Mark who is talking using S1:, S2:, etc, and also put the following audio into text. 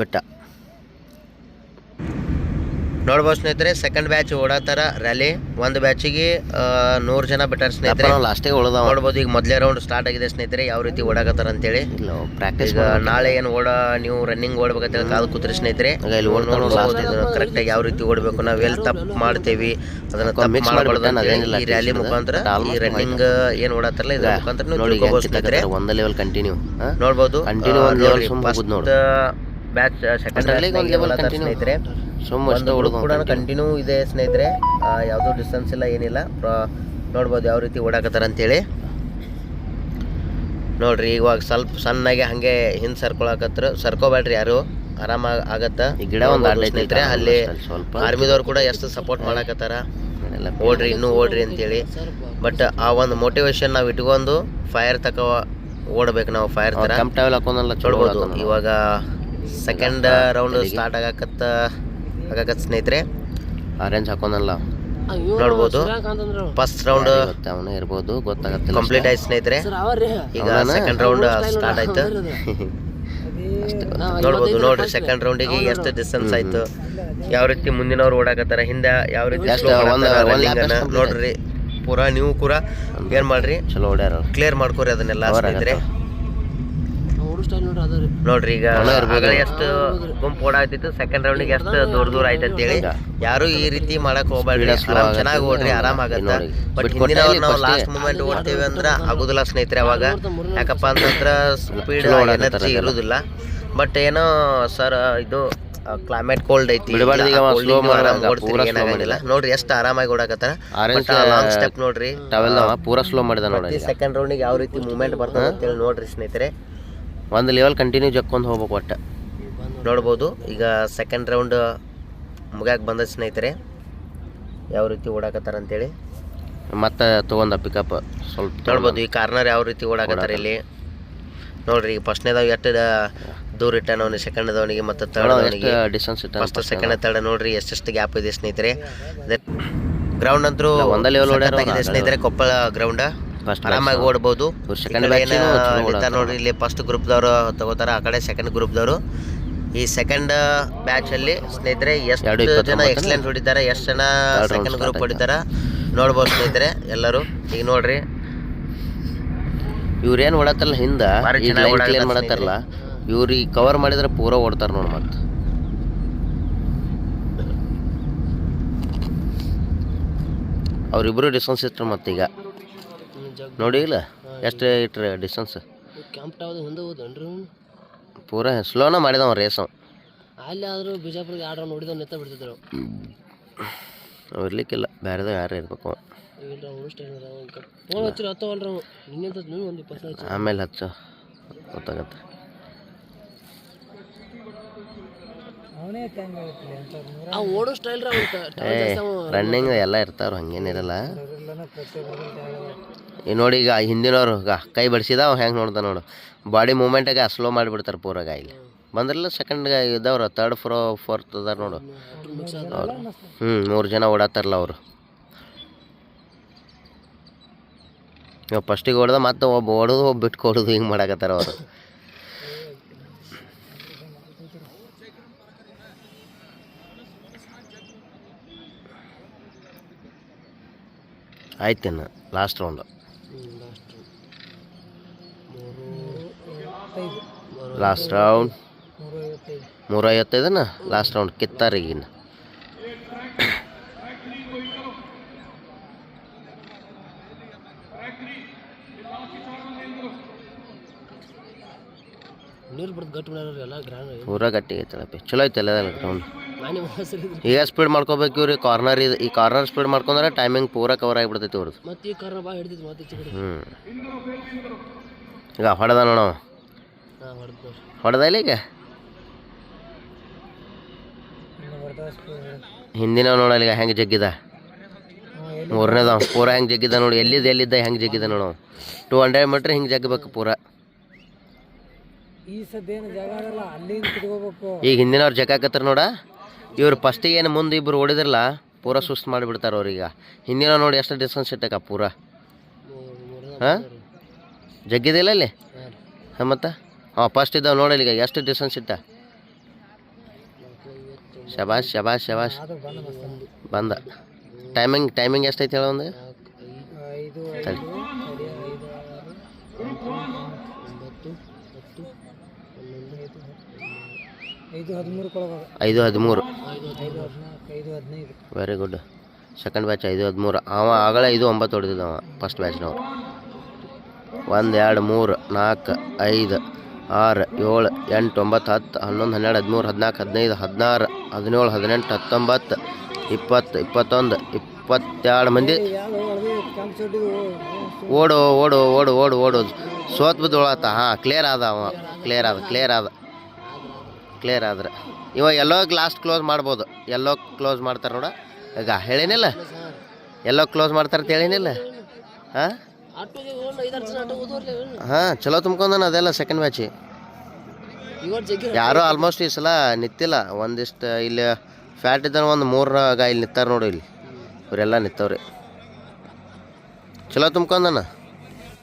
S1: ಬೆಟ್ಟ ನೋಡ್ಬೋದು ಸ್ನೇಹಿತರೆ ಸೆಕೆಂಡ್ ಬ್ಯಾಚ್ ಓಡಾತಾರ ರ್ಯಾಲಿ ಒಂದು ಬ್ಯಾಚಿಗೆ ನೂರು ಜನ ಬಿಟ್ಟಾರ ಸ್ನೇಹಿತರೆ ಲಾಸ್ಟಿಗೆ ಉಳಿದ ನೋಡ್ಬೋದು ಈಗ ಮೊದಲೇ ರೌಂಡ್ ಸ್ಟಾರ್ಟ್ ಆಗಿದೆ ಸ್ನೇಹಿತರೆ ಯಾವ ರೀತಿ ಓಡಾಕತ್ತಾರ ಅಂತೇಳಿ ಪ್ರಾಕ್ಟೀಸ್ ನಾಳೆ ಏನು ಓಡ ನೀವು ರನ್ನಿಂಗ್ ಹೇಳಿ ಕಾಲು ಕೂತ್ರಿ ಸ್ನೇಹಿತರೆ ಕರೆಕ್ಟಾಗಿ ಯಾವ ರೀತಿ ಓಡಬೇಕು ನಾವು ಎಲ್ಲಿ ತಪ್ಪು ಮಾಡ್ತೇವಿ ಅದನ್ನ ಈ ರ್ಯಾಲಿ ಮುಖಾಂತರ ಈ ರನ್ನಿಂಗ್ ಏನು ಓಡಾತಾರಲ್ಲ ಇದು ಮುಖಾಂತರ ಸ್ನೇಹಿತರೆ ಒಂದು ಲೆವೆಲ್ ಕಂಟಿನ್ಯೂ ನೋಡ್ಬೋದು ಕಂಟಿನ್ಯೂ ಒಂದು ಲೆವೆಲ್ ಬ್ಯಾಚ್ ಸೆಕೆಂಡ್ ಸ್ನೇಹಿತರೆ ಕೂಡ ಕಂಟಿನ್ಯೂ ಇದೆ ಸ್ನೇಹಿತರೆ ಯಾವುದೋ ಡಿಸ್ಟೆನ್ಸ್ ಇಲ್ಲ ಏನಿಲ್ಲ ನೋಡ್ಬೋದು ಯಾವ ರೀತಿ ಓಡಾಕತ್ತಾರ ಅಂತೇಳಿ ನೋಡ್ರಿ ಇವಾಗ ಸ್ವಲ್ಪ ಸಣ್ಣಗೆ ಹಂಗೆ ಹಿಂದೆ ಸರ್ಕೊಳಕತ್ರ ಸರ್ಕೋಬೇಡ್ರಿ ಯಾರು ಆರಾಮ ಆಗತ್ತ ಗಿಡ ಒಂದು ಸ್ನೇಹಿತರೆ ಅಲ್ಲಿ ಆರ್ಮಿದವ್ರು ಕೂಡ ಎಷ್ಟು ಸಪೋರ್ಟ್ ಮಾಡಾಕತ್ತಾರ ಓಡ್ರಿ ಇನ್ನೂ ಓಡ್ರಿ ಅಂತೇಳಿ ಬಟ್ ಆ ಒಂದು ಮೋಟಿವೇಶನ್ ನಾವು ಇಟ್ಕೊಂಡು ಫೈರ್ ತಕ ಓಡ್ಬೇಕು ನಾವು ಫೈರ್ ತರ ಇವಾಗ ಸೆಕೆಂಡ್ ರೌಂಡ್ ಸ್ಟಾರ್ಟ್ ಆಗಕತ್ತ ಆಗಕತ್ತ ಸ್ನೇಹಿತರೆ ಆರೆಂಜ್ ಹಾಕೊಂಡಲ್ಲ ನೋಡ್ಬೋದು ಫಸ್ಟ್ ರೌಂಡ್ ಅವನು ಇರಬಹುದು ಗೊತ್ತಾಗತ್ತಿಲ್ಲ ಕಂಪ್ಲೀಟ್ ಆಯ್ತು ಸ್ನೇಹಿತರೆ ಈಗ ಸೆಕೆಂಡ್ ರೌಂಡ್ ಸ್ಟಾರ್ಟ್ ಆಯ್ತು ನೋಡ್ಬೋದು ನೋಡ್ರಿ ಸೆಕೆಂಡ್ ರೌಂಡಿಗೆ ಎಷ್ಟು ಡಿಸ್ಟೆನ್ಸ್ ಆಯ್ತು ಯಾವ ರೀತಿ ಮುಂದಿನವ್ರು ಓಡಾಕತ್ತಾರ ಹಿಂದೆ ಯಾವ ರೀತಿ ನೋಡ್ರಿ ಪೂರಾ ನೀವು ಕೂಡ ಏನ್ ಮಾಡ್ರಿ ಚಲೋ ಕ್ಲಿಯರ್ ಮಾಡ್ಕೋರಿ ಅದನ್ನೆಲ್ಲ ಸ್ನೇಹಿತರೆ ನೋಡ್ರಿ ಈಗ ಎಷ್ಟು ಗುಂಪು ಓಡಾಗ್ತಿತ್ತು ಸೆಕೆಂಡ್ ರೌಂಡಿಗೆ ಎಷ್ಟು ದೂರ ದೂರ ಆಯ್ತು ಅಂತ ಹೇಳಿ ಯಾರು ಈ ರೀತಿ ಮಾಡಕ್ ಹೋಗ್ಬಾರ್ದು ಚೆನ್ನಾಗಿ ಓಡ್ರಿ ಆರಾಮ್ ಆಗತ್ತ ಬಟ್ ಹಿಂದಿನವ್ರು ನಾವು ಲಾಸ್ಟ್ ಮೂಮೆಂಟ್ ಓಡ್ತೀವಿ ಅಂದ್ರೆ ಆಗುದಿಲ್ಲ ಸ್ನೇಹಿತರೆ ಅವಾಗ ಯಾಕಪ್ಪ ಅಂತಂದ್ರ ಸ್ಪೀಡ್ ಎನರ್ಜಿ ಇರುದಿಲ್ಲ ಬಟ್ ಏನೋ ಸರ್ ಇದು ಕ್ಲೈಮೇಟ್ ಕೋಲ್ಡ್ ಐತಿ ನೋಡ್ರಿ ಎಷ್ಟು ಆರಾಮಾಗಿ ಓಡಾಕತ್ತಾರ ಲಾಂಗ್ ಸ್ಟೆಪ್ ನೋಡ್ರಿ ಪೂರಾ ಸ್ಲೋ ಮಾಡಿದ ನೋಡಿ ಸೆಕೆಂಡ್ ರೌಂಡಿಗೆ ಯಾವ ರೀತಿ ಮೂವ್ಮೆಂಟ್ ಬರ್ತದೆ ಹೇಳಿ ನೋಡ್ರಿ ಸ್ನೇಹಿತರೆ ಒಂದು ಲೆವೆಲ್ ಕಂಟಿನ್ಯೂ ಜಕ್ಕೊಂಡು ಹೋಗ್ಬೇಕು ಒಟ್ಟು ನೋಡ್ಬೋದು ಈಗ ಸೆಕೆಂಡ್ ರೌಂಡ್ ಮುಗ್ಯಾಕೆ ಬಂದ ಸ್ನೇಹಿತರೆ ಯಾವ ರೀತಿ ಓಡಾಕತ್ತಾರ ಅಂತೇಳಿ ಮತ್ತೆ ತೊಗೊಂಡ ಪಿಕಪ್ ಸ್ವಲ್ಪ ನೋಡ್ಬೋದು ಈ ಕಾರ್ನರ್ ಯಾವ ರೀತಿ ಓಡಾಕತ್ತಾರ ಇಲ್ಲಿ ನೋಡ್ರಿ ಈಗ ಫಸ್ಟ್ನೇದಾಗ ಎಷ್ಟು ದೂರ ಸೆಕೆಂಡ್ ಸೆಕೆಂಡ್ದವನಿಗೆ ಮತ್ತು ಅವನಿಗೆ ಡಿಸ್ಟೆನ್ಸ್ ಇಟ್ಟ ಫಸ್ಟ್ ಸೆಕೆಂಡ್ ತರ್ಡ್ ನೋಡ್ರಿ ಎಷ್ಟೆಷ್ಟು ಗ್ಯಾಪ್ ಇದೆ ಸ್ನೇಹಿತರೆ ಗ್ರೌಂಡ್ ಅಂತರೂ ಒಂದೇ ಲೆವೆಲ್ ಓಡಾಗಿದೆ ಸ್ನೇಹಿತರೆ ಕೊಪ್ಪಳ ಗ್ರೌಂಡ್ ಆರಾಮಾಗಿ ಓಡ್ಬೋದು ನೋಡಿ ಇಲ್ಲಿ ಫಸ್ಟ್ ಗ್ರೂಪ್ದವರು ತಗೋತಾರೆ ಆ ಕಡೆ ಸೆಕೆಂಡ್ ಗ್ರೂಪ್ದವರು ಈ ಸೆಕೆಂಡ್ ಬ್ಯಾಚ್ ಅಲ್ಲಿ ಸ್ನೇಹಿತರೆ ಎಷ್ಟು ಜನ ಎಕ್ಸಲೆಂಟ್ ಹೊಡಿತಾರೆ ಎಷ್ಟು ಜನ ಸೆಕೆಂಡ್ ಗ್ರೂಪ್ ಹೊಡಿತಾರ ನೋಡ್ಬೋದು ಸ್ನೇಹಿತರೆ ಎಲ್ಲರೂ ಈಗ ನೋಡ್ರಿ ಇವ್ರೇನು ಓಡತ್ತಲ್ಲ ಹಿಂದೆ ಕ್ಲೀನ್ ಮಾಡತ್ತಾರಲ್ಲ ಇವ್ರು ಈ ಕವರ್ ಮಾಡಿದ್ರೆ ಪೂರ ಓಡ್ತಾರೆ ನೋಡಿ ಮತ್ತೆ ಅವರಿಬ್ಬರು ಡಿಸ್ಕನ್ಸ್ ಇತ್ತು ಮತ್ತೀಗ ನೋಡಿ ಇಲ್ಲ ಎಷ್ಟು ಇಟ್ರಿ ಡಿಸ್ಟೆನ್ಸ್ ಕ್ಯಾಂಪ್ ಪೂರಾ ಸ್ಲೋನ ಮಾಡಿದವ ರೇಸ್ ಅಲ್ಲಿ ಆದರೂ ಬಿಡ್ತಿದ್ರು ಇರ್ಲಿಕ್ಕಿಲ್ಲ ಬೇರೆದಾಗ ಯಾರು ಇರ್ಬೇಕು ಆಮೇಲೆ ಹಚ್ಚ ಗೊತ್ತಾಗತ್ತೆ ರನ್ನಿಂಗ್ ಎಲ್ಲ ಇರ್ತಾವ್ರು ಹಂಗೇನಿರಲ್ಲ ನೋಡಿ ಈಗ ಹಿಂದಿನವ್ರು ಕೈ ಬಡಿಸಿದ ಹೆಂಗೆ ನೋಡ್ದ ನೋಡು ಬಾಡಿ ಮೂಮೆಂಟಾಗ ಸ್ಲೋ ಮಾಡಿಬಿಡ್ತಾರೆ ಪೂರಾಗ ಇಲ್ಲಿ ಬಂದ್ರಲ್ಲ ಸೆಕೆಂಡ್ ಇದ್ದವ್ರು ತರ್ಡ್ ಫ್ರೋ ಫೋರ್ತ್ ಅದಾರ ನೋಡು ಹ್ಞೂ ಮೂರು ಜನ ಓಡಾತಾರಲ್ಲ ಅವರು ಫಸ್ಟಿಗೆ ಹೊಡೆದ ಮತ್ತೆ ಒಬ್ಬ ಹೊಡೆದು ಒಬ್ಬ ಬಿಟ್ಟು ಕೊಡೋದು ಹಿಂಗೆ ಮಾಡಾಕತ್ತಾರ ಅವರು ಆಯ್ತೇನು ಲಾಸ್ಟ್ ರೌಂಡು ಲಾಸ್ಟ್ ರೌಂಡ್ ಐವತ್ತೈದನ ಲಾಸ್ಟ್ ರೌಂಡ್ ಕಿತ್ತಾರಿಗಿನ ಪೂರ ಗಟ್ಟಿ ಐತಳಪ್ಪಿ ಚಲೋ ಐತಲ್ಲ ಗ್ರೌಂಡ್ ಈಗ ಸ್ಪೀಡ್ ಮಾಡ್ಕೋಬೇಕು ಇವ್ರಿ ಕಾರ್ನರ್ ಇದು ಈ ಕಾರ್ನರ್ ಸ್ಪೀಡ್ ಮಾಡ್ಕೊಂಡ್ರೆ ಟೈಮಿಂಗ್ ಪೂರ ಕವರ್ ಆಗಿಬಿಡ್ತೈತಿ ಅವ್ರದ್ದು ಹ್ಞೂ ಈಗ ಹೊಡೆದ ನೋಡೋ ಇಲ್ಲ ಈಗ ಹಿಂದಿನ ನೋಡಲ್ಲ ಈಗ ಹೆಂಗೆ ಜಗ್ಗಿದ ಮೂರನೇದ ಪೂರ ಹೆಂಗೆ ಜಗ್ಗಿದ ನೋಡಿ ಎಲ್ಲಿದ್ದ ಎಲ್ಲಿದ್ದ ಹೆಂಗೆ ಜಗ್ಗಿದ ನೋಡು ಟೂ ಹಂಡ್ರೆಡ್ ಮೀಟ್ರ್ ಹಿಂಗೆ ಜಗ್ಬೇಕು ಪೂರ ಈಗ ಹಿಂದಿನವ್ರು ಜಗ್ಗಾಕತ್ತಾರ ನೋಡ ಇವ್ರು ಫಸ್ಟಿಗೆ ಏನು ಮುಂದೆ ಇಬ್ಬರು ಓಡಿದ್ರಲ್ಲ ಪೂರಾ ಸುಸ್ತು ಮಾಡಿಬಿಡ್ತಾರ ಅವ್ರೀಗ ಹಿಂದಿನ ನೋಡಿ ಎಷ್ಟು ಡಿಸ್ಟೆನ್ಸ್ ಇಟ್ಟಕ್ಕ ಪೂರ ಹಾಂ ಜಗ್ಗಿದಿಲ್ಲ ಅಲ್ಲಿ ಹಾಂ ಮತ್ತೆ ಹಾಂ ಫಸ್ಟ್ ಇದ್ದಾವೆ ನೋಡಲಿ ಈಗ ಎಷ್ಟು ಡಿಸ್ಟೆನ್ಸ್ ಇಟ್ಟ ಶಬಾಷ್ ಶಬಾಷ್ ಶಬಾಷ್ ಬಂದ ಟೈಮಿಂಗ್ ಟೈಮಿಂಗ್ ಎಷ್ಟೈತೆ ಹೇಳ ಒಂದು ಸರಿ ಐದು ಹದಿಮೂರು ವೆರಿ ಗುಡ್ ಸೆಕೆಂಡ್ ಬ್ಯಾಚ್ ಐದು ಹದಿಮೂರು ಅವ ಆಗಲೇ ಐದು ಒಂಬತ್ತು ಹೊಡೆದಿದ್ದಾವ ಫಸ್ಟ್ ಬ್ಯಾಚ್ನವ್ರು ಒಂದು ಎರಡು ಮೂರು ನಾಲ್ಕು ಐದು ಆರು ಏಳು ಎಂಟು ಒಂಬತ್ತು ಹತ್ತು ಹನ್ನೊಂದು ಹನ್ನೆರಡು ಹದಿಮೂರು ಹದಿನಾಲ್ಕು ಹದಿನೈದು ಹದಿನಾರು ಹದಿನೇಳು ಹದಿನೆಂಟು ಹತ್ತೊಂಬತ್ತು ಇಪ್ಪತ್ತು ಇಪ್ಪತ್ತೊಂದು ಇಪ್ಪತ್ತೆರಡು ಮಂದಿ ಓಡು ಓಡು ಓಡು ಓಡು ಓಡು ಸೋತ್ ಬಿದ್ದೊಳತ್ತ ಹಾಂ ಕ್ಲಿಯರ್ ಆದ ಅವ ಕ್ಲಿಯರ್ ಆದ ಕ್ಲಿಯರ್ ಆದ ಕ್ಲಿಯರ್ ಆದ್ರೆ ಇವಾಗ ಎಲ್ಲೋ ಲಾಸ್ಟ್ ಕ್ಲೋಸ್ ಮಾಡ್ಬೋದು ಎಲ್ಲೋ ಕ್ಲೋಸ್ ಮಾಡ್ತಾರೆ ನೋಡ ಈಗ ಹೇಳಿನಿಲ್ಲ ಎಲ್ಲೋ ಕ್ಲೋಸ್ ಮಾಡ್ತಾರೆ ಅಂತ ಹೇಳಿನಿಲ್ಲ ಹಾಂ ಹಾಂ ಚಲೋ ತುಂಬ್ಕೊಂಡನ ಅದೆಲ್ಲ ಸೆಕೆಂಡ್ ಮ್ಯಾಚಿ ಯಾರೋ ಆಲ್ಮೋಸ್ಟ್ ಈ ಸಲ ನಿತ್ತಿಲ್ಲ ಒಂದಿಷ್ಟು ಇಲ್ಲಿ ಫ್ಯಾಟ್ ಇದ್ದ ಒಂದು ಮೂರು ಇಲ್ಲಿ ನಿತ್ತಾರ ನೋಡಿ ಇಲ್ಲಿ ಇವರೆಲ್ಲ ನಿತ್ತವ್ರಿ ಚಲೋ ತುಂಬ್ಕೊಂಡನ